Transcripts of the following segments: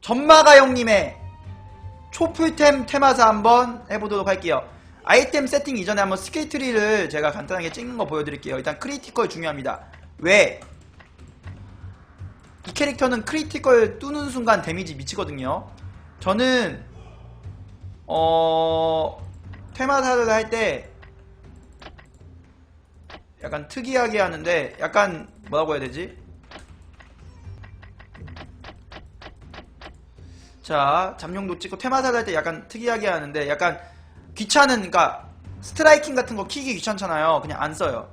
전마가 형님의 초풀템 테마사 한번 해보도록 할게요. 아이템 세팅 이전에 한번 스킬 트리를 제가 간단하게 찍는 거 보여드릴게요. 일단 크리티컬 중요합니다. 왜? 이 캐릭터는 크리티컬 뚫는 순간 데미지 미치거든요. 저는 어 테마사를 할 때 약간 특이하게 하는데 약간 뭐라고 해야 되지? 자 잠룡도 찍고 테마사를 할 때 약간 특이하게 하는데 약간 귀찮은 그러니까 스트라이킹 같은 거 키기 귀찮잖아요. 그냥 안 써요.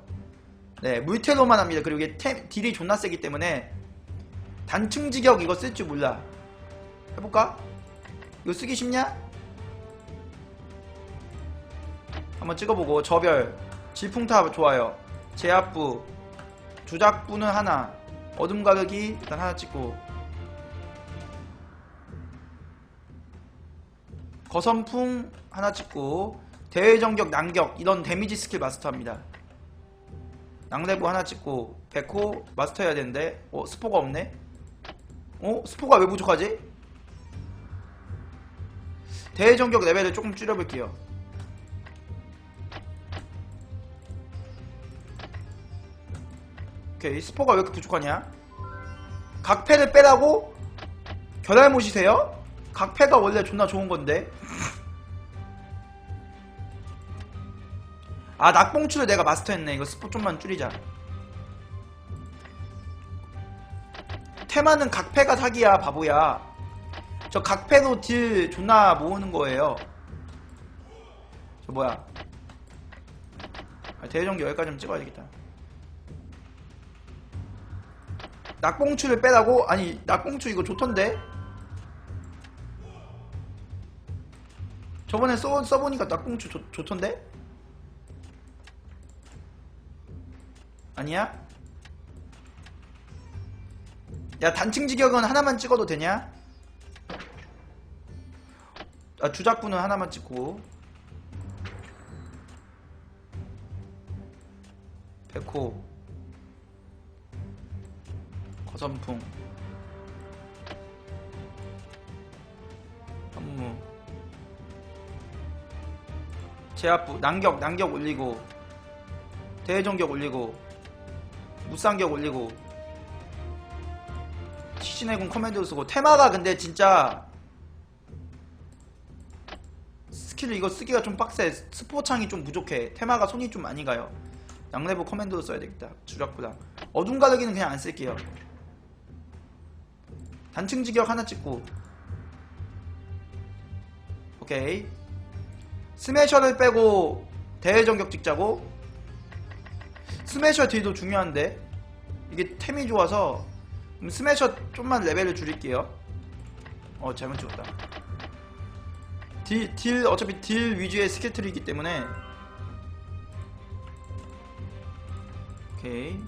네 물테로만 합니다. 그리고 이게 템, 딜이 존나 세기 때문에 단층 지격 이거 쓸 줄 몰라. 해볼까? 이거 쓰기 쉽냐? 한번 찍어보고 저별 질풍탑 좋아요 제압부 주작부는 하나 어둠 가르기 일단 하나 찍고 거선풍 하나 찍고 대외정격 난격 이런 데미지 스킬 마스터합니다 낭레부 하나 찍고 백호 마스터 해야 되는데 어 스포가 없네 어 스포가 왜 부족하지? 대외정격 레벨을 조금 줄여볼게요 오케이 스포가 왜 이렇게 부족하냐 각패를 빼라고? 결알못이세요? 각패가 원래 존나 좋은 건데. 아 낙봉추를 내가 마스터했네. 이거 스포 좀만 줄이자. 테마는 각패가 사기야 바보야. 저 각패로 딜 존나 모으는 거예요. 저 뭐야? 아, 대회전기 여기까지만 찍어야 되겠다. 낙봉추를 빼라고? 아니 낙봉추 이거 좋던데? 저번에 써, 써보니까 좋, 좋던데? 아니야? 야 단층 지격은 하나만 찍어도 되냐? 아 주작부는 하나만 찍고 백호 거선풍 현무 제압부 난격 난격 올리고 대전격 올리고 무쌍격 올리고 시신해군 커맨드로 쓰고 테마가 근데 진짜 스킬 이거 쓰기가 좀 빡세. 스포창이 좀 부족해. 테마가 손이 좀 많이 가요. 양레브 커맨드로 써야 되겠다. 주작부랑 어둠 가르기는 그냥 안 쓸게요. 단층 지격 하나 찍고. 오케이 스매셔를 빼고 대회전격 찍자고? 스매셔 딜도 중요한데 이게 템이 좋아서 스매셔 좀만 레벨을 줄일게요. 어 잘못 찍었다. 딜, 딜 어차피 딜 위주의 스킬 트리이기 때문에. 오케이.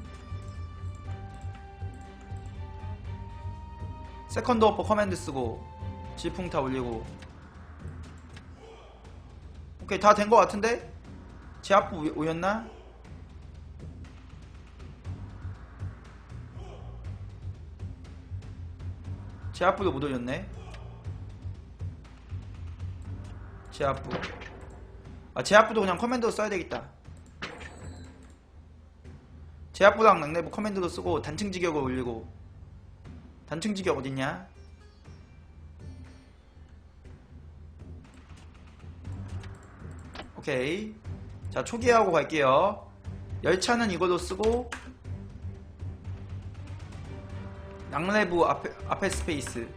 세컨드 어퍼 커맨드 쓰고 질풍타 올리고 오케이 다된거 같은데? 제압부 오- 오였나? 제압부도 못 올렸네 제압부 아 제압부도 그냥 커맨드로 써야 되겠다 제압부랑 낙내부 커맨드로 쓰고 단층 지격을 올리고 단층 지격 어딨냐? 오케이. 자 초기화하고 갈게요. 열차는 이걸로 쓰고 낙내부 앞에, 앞에 스페이스.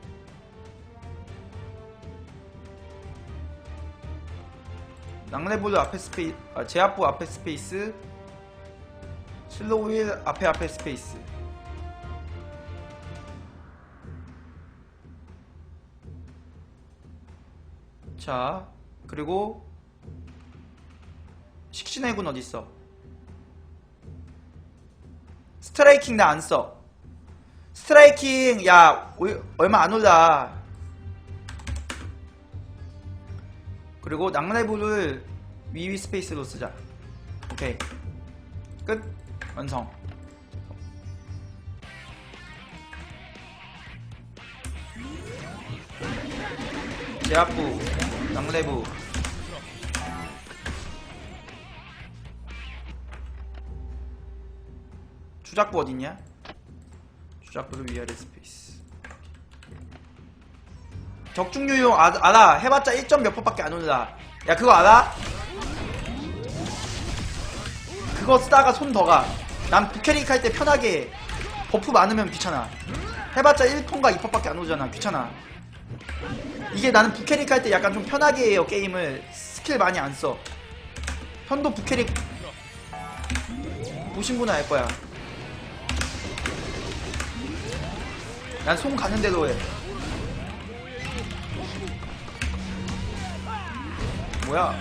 낙내부도 앞에 스페이스 아, 제압부 앞에 스페이스. 슬로우힐 앞에 앞에 스페이스. 자 그리고 식신의 군 어딨어? 스트라이킹 나 안 써. 스트라이킹 야 오- 얼마 안 올라. 그리고 낙내부를 위위 스페이스로 쓰자. 오케이. 끝. 완성. 제압부 낭레부 주작부 어딨냐? 주작부를 위아래 스페이스. 적중유용 아, 알아. 해봤자 1점 몇 퍼밖에 안 올라 야 그거 알아? 그거 쓰다가 손 더가. 난 부캐릭 할 때 편하게 버프 많으면 귀찮아. 해봤자 1폰가 2퍼밖에 안 오잖아. 귀찮아. 이게 나는 부캐릭 할 때 약간 좀 편하게 해요 게임을. 스킬 많이 안써. 현도 부캐릭 보신 분은 알 거야 난 손 가는 대로 해. 뭐야?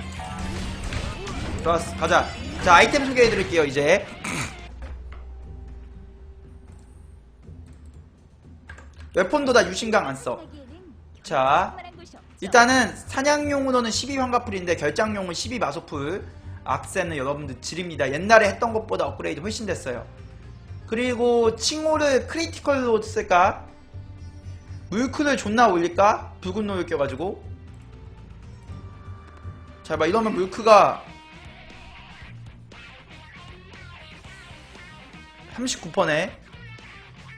좋았어. 가자. 자 아이템 소개해 드릴게요 이제. 웨폰도 다 유신강 안 써. 자 일단은 사냥용 은어는 12 환가풀인데 결장용은 12 마소풀. 악세는 여러분들 지릅니다. 옛날에 했던 것보다 업그레이드 훨씬 됐어요. 그리고 칭호를 크리티컬로 쓸까? 물크를 존나 올릴까? 붉은 노을 껴가지고. 자 봐 이러면 물크가 39%네.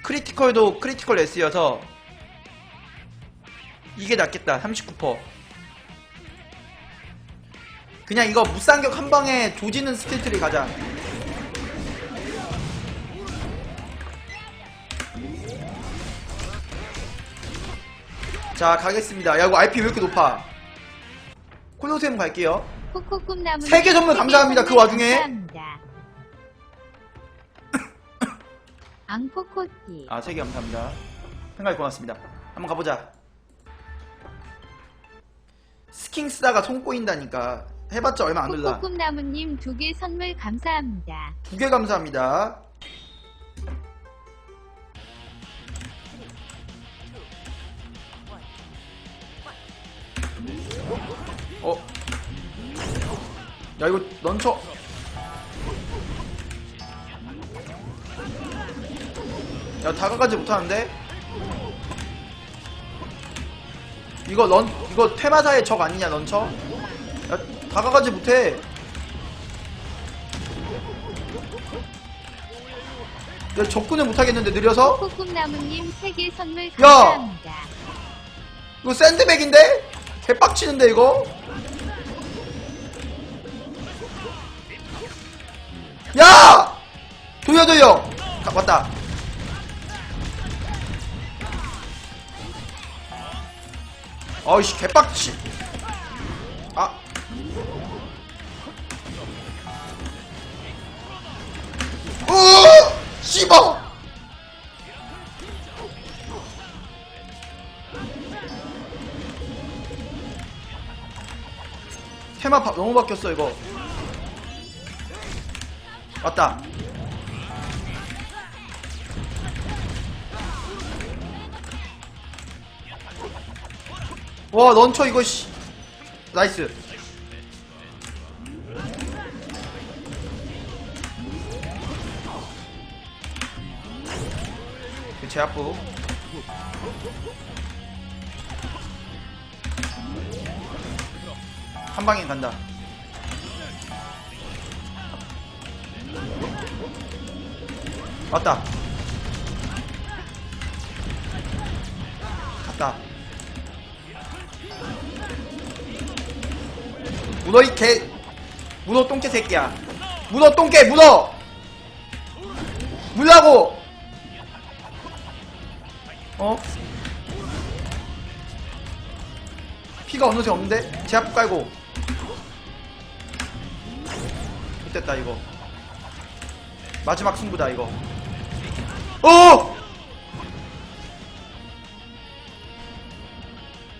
크리티컬도 크리티컬 S여서 이게 낫겠다 39% 그냥 이거 무쌍격 한 방에 조지는 스킬트리 가자 자 가겠습니다 야 이거 IP 왜 이렇게 높아 콜로세움 갈게요 코코꿈 나무 세계 선물 감사합니다, 그 와중에. 앙코코띠 아, 세개 감사합니다. 생각이 고맙습니다. 한번 가보자. 스킹 쓰다가 손 꼬인다니까. 해봤자 얼마 안 들라. 코코꿈 나무님 두 개 선물 감사합니다. 두 개 감사합니다. 야, 이거 런처. 야, 다가가지 못하는데? 이거 런, 이거 테마사의 적 아니냐, 런처? 야, 다가가지 못해. 야, 접근을 못하겠는데, 느려서? 코코꿈 나무님 세개 선물 야! 감사합니다. 이거 샌드백인데? 개빡치는데, 이거? 야! 돌려, 돌려! 가, 왔다. 어이씨, 개빡치. 아. 어! 씨발! 테마 바- 너무 바뀌었어 이거 왔다. 와 런처 이거 씨. 나이스. 그 제압부. 한 방에 간다. 왔다. 갔다. 문어 이 개, 문어 똥개 새끼야. 문어 똥개, 문어! 물라고! 어? 피가 어느새 없는데? 제압 깔고 됐다 이거 마지막 승부다 이거 어!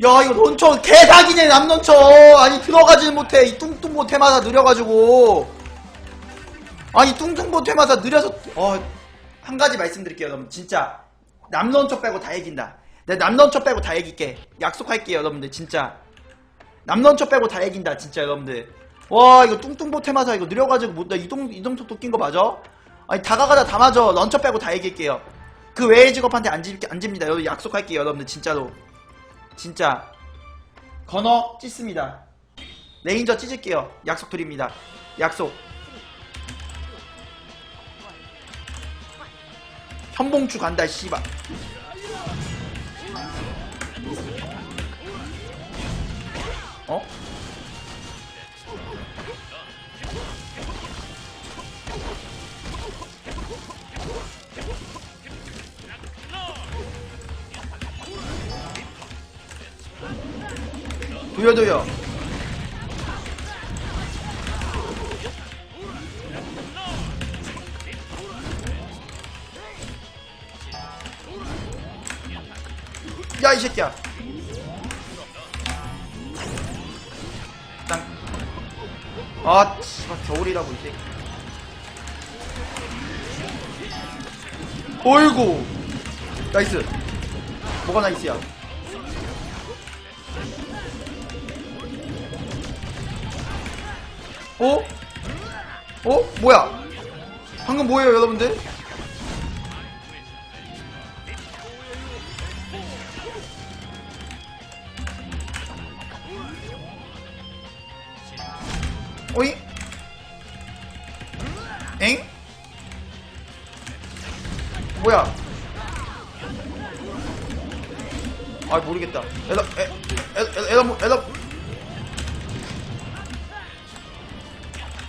야 이거 런처 개사기네 남런처. 아니 들어가질 못해. 이 뚱뚱보 테마다 느려가지고. 아니 뚱뚱보 테마다 느려서 어 한 가지 말씀드릴게요. 여러분 진짜. 남런처 빼고 다 이긴다. 내 남런처 빼고 다 이길게. 약속할게요 여러분들 진짜. 남런처 빼고 다 이긴다 진짜 여러분들. 와 이거 뚱뚱보 테마사 이거 느려가지고 못나 이동 이동 속도 낀 거 맞아? 아니 다가가다 다 맞아 런처 빼고 다 이길게요 그 외의 직업한테 안, 집, 안 집니다 여러분 약속할게요 여러분들 진짜로 진짜 건어 찢습니다. 레인저 찢을게요. 약속 드립니다. 약속. 현봉추 간다 씨발. 어? 도요. 야이 새끼야. 땅. 아, 씨발 겨울이라고 이제. 어이구. 나이스. 뭐가 나이스야? 어? 어? 뭐야? 방금 뭐예요, 여러분들? 어이? 엥? 뭐야? 아 모르겠다. 에다 에, 에, 에, 에다 뭐- 에다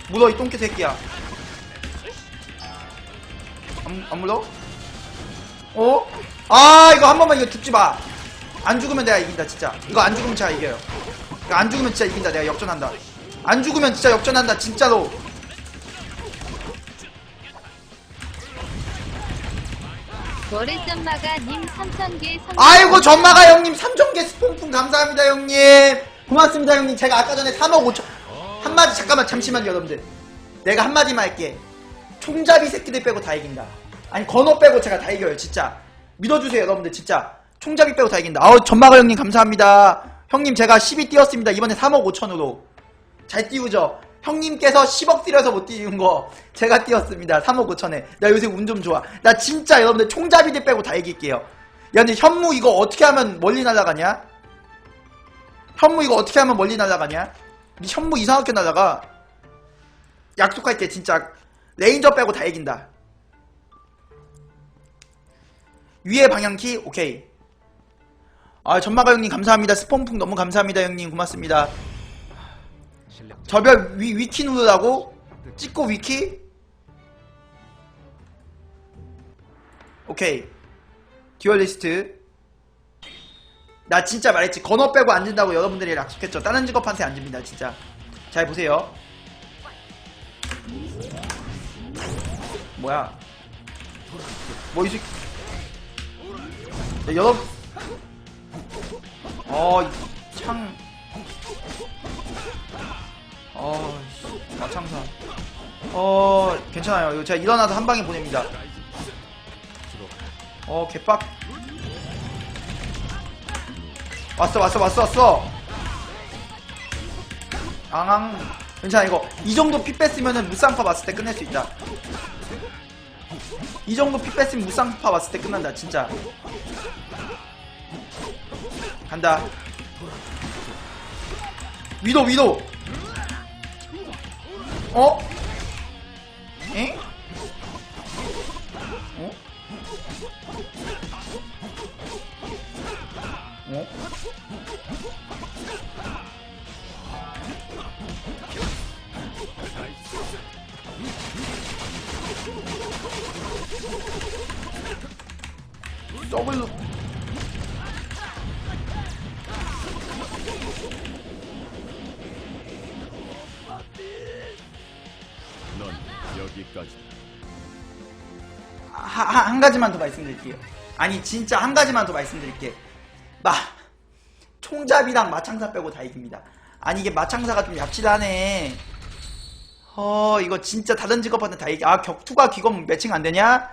물어 이 똥개 새끼야. 안, 안 물어? 어? 아 이거 한 번만 이거 죽지 마. 안 죽으면 내가 이긴다 진짜. 이거 안 죽으면 제가 이겨요. 이거 안 죽으면 진짜 이긴다. 내가 역전한다. 안 죽으면 진짜 역전한다 진짜로. 월요점마가님 3,000개 선물 아이고 전마가 형님 3종개 스폰풍 감사합니다 형님 고맙습니다 형님 제가 아까 전에 3억 5천 한마디 잠깐만 잠시만요 여러분들. 내가 한마디만 할게. 총잡이 새끼들 빼고 다 이긴다. 아니 건호 빼고 제가 다 이겨요 진짜. 믿어주세요 여러분들 진짜. 총잡이 빼고 다 이긴다. 아우 전마가 형님 감사합니다. 형님 제가 10이 뛰었습니다. 이번에 3억 5천으로. 잘 띄우죠? 형님께서 10억 들여서 못 띄운 거 제가 띄웠습니다. 3억 5천에. 나 요새 운 좀 좋아. 나 진짜 여러분들 총잡이들 빼고 다 이길게요. 야 근데 현무 이거 어떻게 하면 멀리 날아가냐? 현무 이거 어떻게 하면 멀리 날아가냐? 니 현무 이상하게 날아가 약속할게 진짜 레인저 빼고 다 이긴다. 위에 방향키? 오케이. 아 전마가 형님 감사합니다. 스폰풍 너무 감사합니다 형님. 고맙습니다. 저별 위, 위키 누르라고? 찍고 위키? 오케이. 듀얼리스트 나 진짜 말했지. 건어 빼고 안 진다고 여러분들이 약속했죠. 다른 직업한테 안 집니다 진짜. 잘 보세요. 뭐야? 뭐이 새끼. 야, 여러분. 어창. 어 씨, 마창사. 어 괜찮아요. 이거 제가 일어나서 한 방에 보냅니다. 어 개빡 왔어 왔어 왔어 왔어. 앙앙 괜찮아 이거. 이 정도 피 뺐으면은 무쌍파 왔을 때 끝낼 수 있다. 이 정도 피 뺐으면 무쌍파 왔을 때 끝난다 진짜. 간다. 위도 위도. 어? 어? 더블로 넌 여기까지. 하, 하- 한 가지만 더 말씀드릴게요. 아니 진짜 한 가지만 더 말씀드릴게. 마 총잡이랑 마창사 빼고 다 이깁니다. 아니 이게 마창사가 좀 얍실하네. 어 이거 진짜 다른 직업한테 다 이기. 아 격투가 기검 매칭 안 되냐?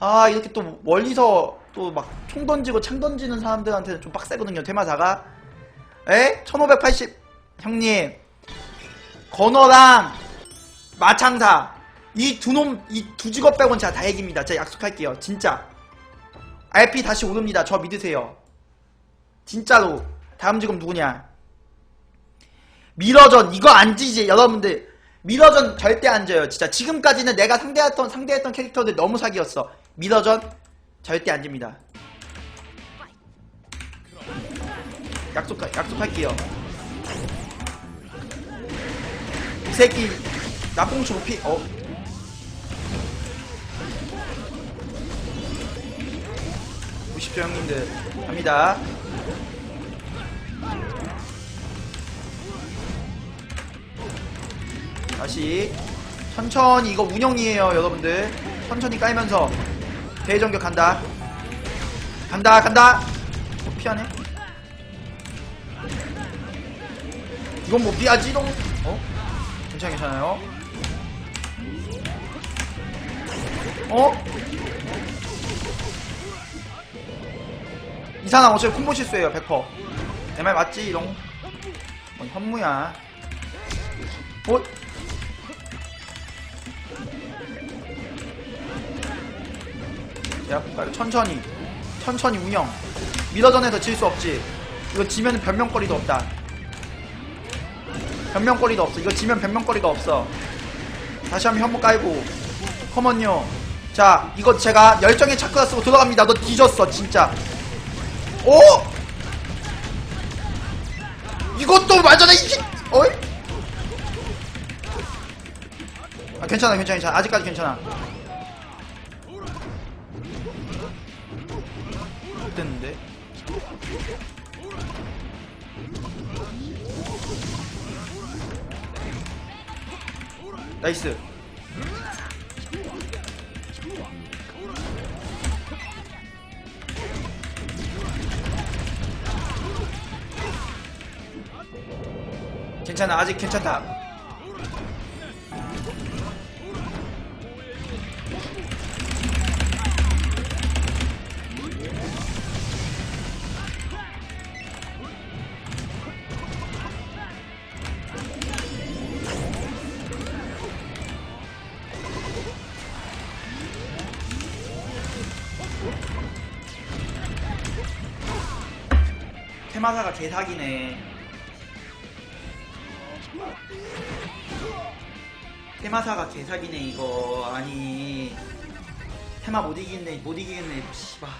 아 이렇게 또 멀리서 또 막 총 던지고 창 던지는 사람들한테는 좀 빡세거든요 테마사가. 에? 1580 형님 건어랑 마창사 이 두 놈 이 두 직업 빼곤 제가 다 이깁니다 제가 약속할게요 진짜 RP 다시 오릅니다 저 믿으세요 진짜로. 다음 직업 누구냐? 미러전. 이거 안 지지 여러분들. 미러전 절대 안 져요 진짜. 지금까지는 내가 상대했던 상대했던 캐릭터들 너무 사기였어. 미러전 절대 안 집니다. 약속 약속할게요. 이 새끼 나뽕치 높이 어 90초 형님들. 갑니다 다시. 천천히 이거 운영이에요 여러분들. 천천히 깔면서. 대전격 간다. 간다 간다. 어, 피하네? 이건 뭐 피하지 동 어? 괜찮아 괜찮아요. 어? 이상한 어차피 콤보 실수예요 100%내 말 맞지 이런 어, 현무야 어? 야, 빨리 천천히, 천천히 운영. 미러전에서 질 수 없지. 이거 지면 변명거리도 없다. 변명거리도 없어. 이거 지면 변명거리가 없어. 다시 한번 현무 깔고. 커먼요. 자, 이거 제가 열정의 차크라 쓰고 들어갑니다. 너 뒤졌어, 진짜. 오! 이것도 맞아라, 이 새, 어이? 아, 괜찮아, 괜찮아, 괜찮아. 아직까지 괜찮아. 됐는데 나이스 괜찮아 아직 괜찮다 테마사가 개사기네. 테마사가 개사기네 이거. 아니 테마 못 이기겠네 못 이기겠네 씨발.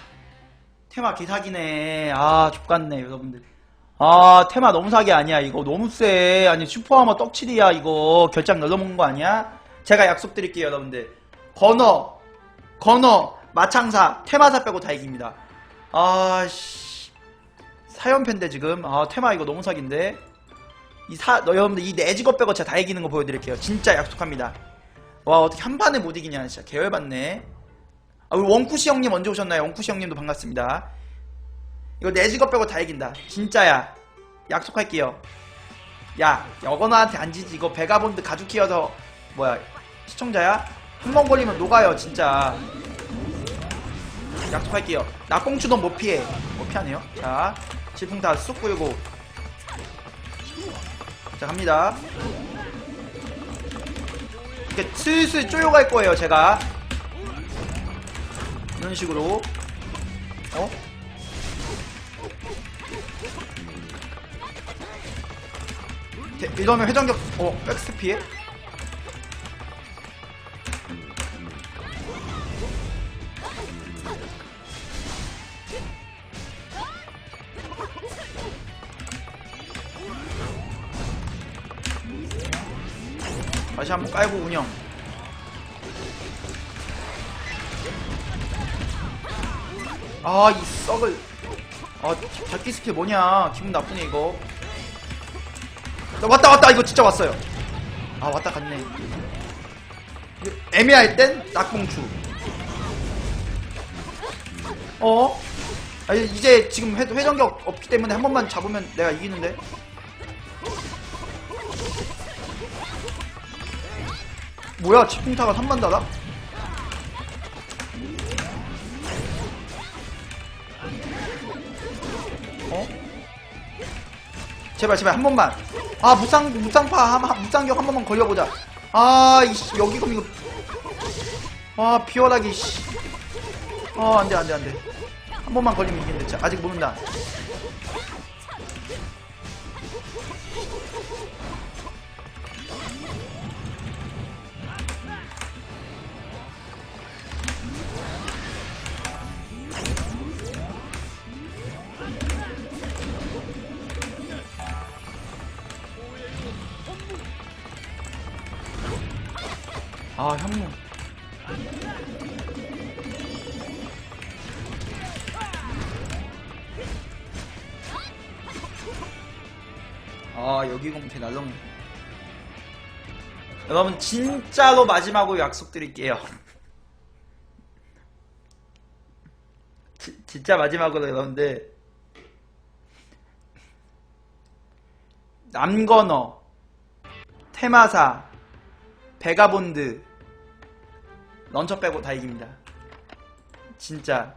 테마 개사기네. 아 족같네 여러분들. 아 테마 너무 사기 아니야 이거. 너무 세 아니 슈퍼하머 떡칠이야 이거. 결장 넣어먹은 거 아니야? 제가 약속드릴게요 여러분들. 건어 건어 마창사 테마사 빼고 다 이깁니다. 아씨. 사연팬데 지금. 아 테마 이거 너무 사기인데 이 사 너 여러분들 이네 직업 빼고 제가 다 이기는 거 보여드릴게요. 진짜 약속합니다. 와 어떻게 한 판에 못 이기냐. 진짜 개열받네. 아 우리 원쿠시 형님 언제 오셨나요? 원쿠시 형님도 반갑습니다. 이거 네 직업 빼고 다 이긴다. 진짜야. 약속할게요. 야 여건아한테 안 지지. 이거 베가본드 가죽 키워서 뭐야 시청자야? 한 번 걸리면 녹아요 진짜. 약속할게요. 나뽕추도 못 피해. 못 피하네요. 자 질풍 다 쑥 끌고 자 갑니다 이렇게 슬슬 쪼여갈 거예요 제가 이런 식으로 어? 대- 이러면 회전격 어 백스 피해? 다시 한번 깔고 운영. 아 이 썩을. 아 잡기 스킬 뭐냐. 기분 나쁘네 이거. 나 왔다 왔다. 이거 진짜 왔어요. 아 왔다 갔네. 애매할 땐 낙봉추. 어? 아 이제 지금 회, 회전격 없기 때문에 한 번만 잡으면 내가 이기는데 뭐야 치풍타가 3만 달아? 어? 제발 제발 한 번만 아 무쌍 무쌍파 무쌍격 한 번만 걸려보자 아 이씨 여기 그럼 이거 아 비열하게 씨. 아 안돼 안돼 안돼 한 번만 걸리면 진짜 아직 모른다 아 현무 아 여기 공태 날렁 여러분 진짜로 마지막으로 약속드릴게요. 지- 진짜 마지막으로 여러분들. 남건어 테마사 베가본드 런처 빼고 다 이깁니다. 진짜.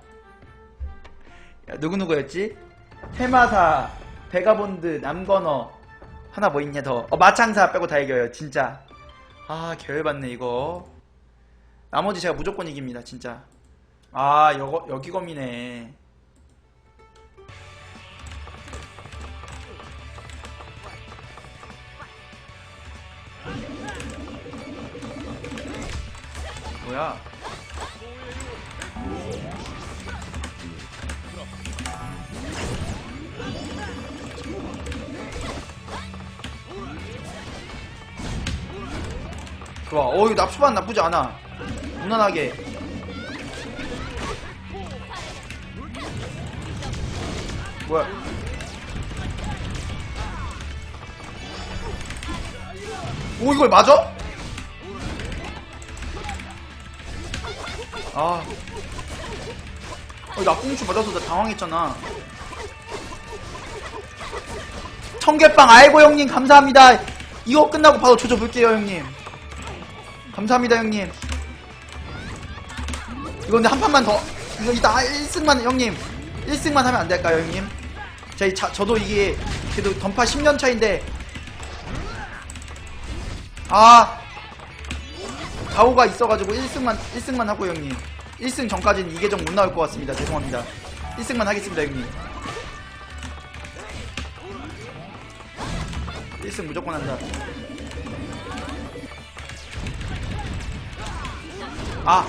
야, 누구누구였지? 테마사 베가본드 남건어. 하나 뭐 있냐 더. 어, 마창사 빼고 다 이겨요 진짜. 아 계열받네 이거. 나머지 제가 무조건 이깁니다 진짜. 아 여거 여기 검이네 뭐야. 좋아. 어 이거 납수반 나쁘지 않아. 무난하게. 뭐야? 오 이걸 맞아? 아. 어, 나 꽁추 맞아서 나 당황했잖아. 청계빵 아이고 형님 감사합니다. 이거 끝나고 바로 조져볼게요 형님. 감사합니다 형님. 이거 근데 한 판만 더 이거 이따 1승만 형님. 1승만 하면 안 될까요 형님? 저희 자, 저도 이게 그래도 던파 10년 차인데. 아 가오가 있어가지고 1승만 1승만 하고 형님. 1승 전까지는 이계정 못 나올 것 같습니다. 죄송합니다. 1승만 하겠습니다 형님. 1승 무조건 한다. 아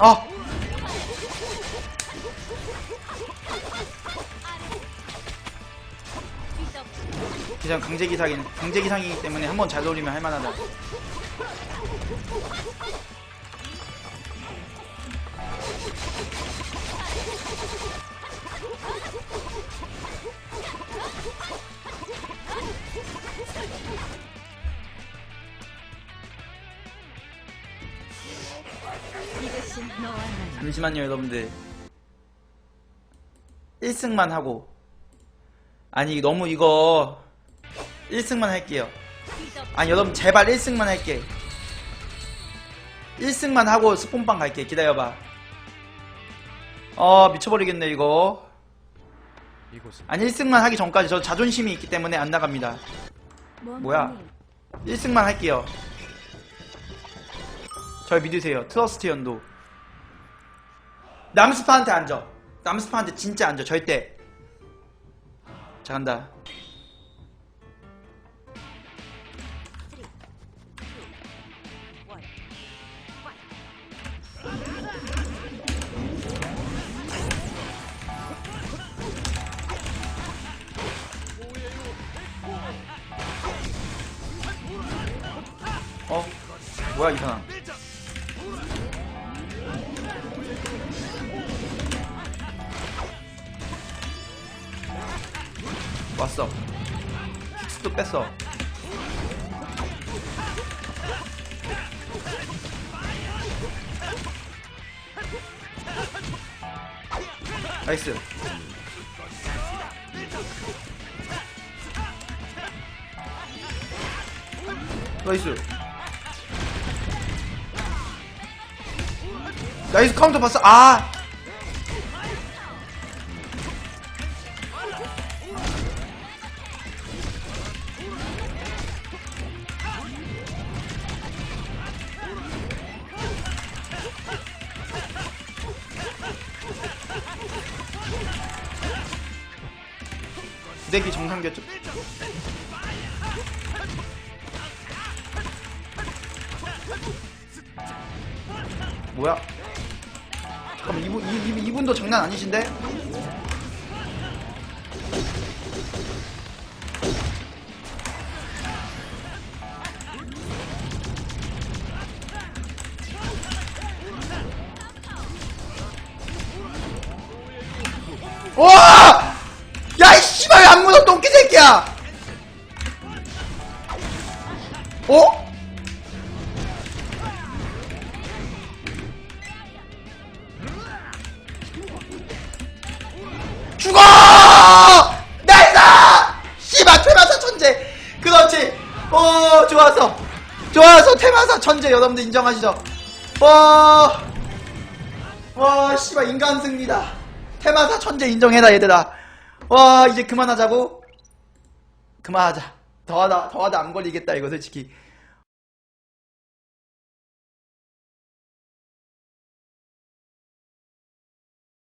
아! 기장 강제 기상이 강제 기상이기 때문에 한 번 잘 돌리면 할만하다. 잠시만요, 여러분들. 1승만 하고. 아니, 너무 이거 1승만 할게요. 아니, 여러분 제발 1승만 할게. 1승만 하고 스폰빵 갈게. 기다려봐. 어, 미쳐버리겠네, 이거. 아니, 1승만 하기 전까지 저 자존심이 있기 때문에 안 나갑니다. 뭐야? 1승만 할게요. 절 믿으세요. 트러스트 연도. 남스파한테 앉아. 남스파한테 진짜 앉아. 절대. 자, 간다. 어? 뭐야, 이 사람. 뺐어. 나이스. 나이스. 나이스 카운터 봤어. 아! 부대기 정상 교쪽. 뭐야? 잠깐만 이분 이, 이, 이 분도 장난 아니신데? 와! 천재 여러분들 인정하시죠? 와, 와, 씨발, 인간 승리다. 테마사 천재 인정해라, 얘들아. 와, 이제 그만하자고? 그만하자. 더하다, 더하다 안 걸리겠다, 이거 솔직히.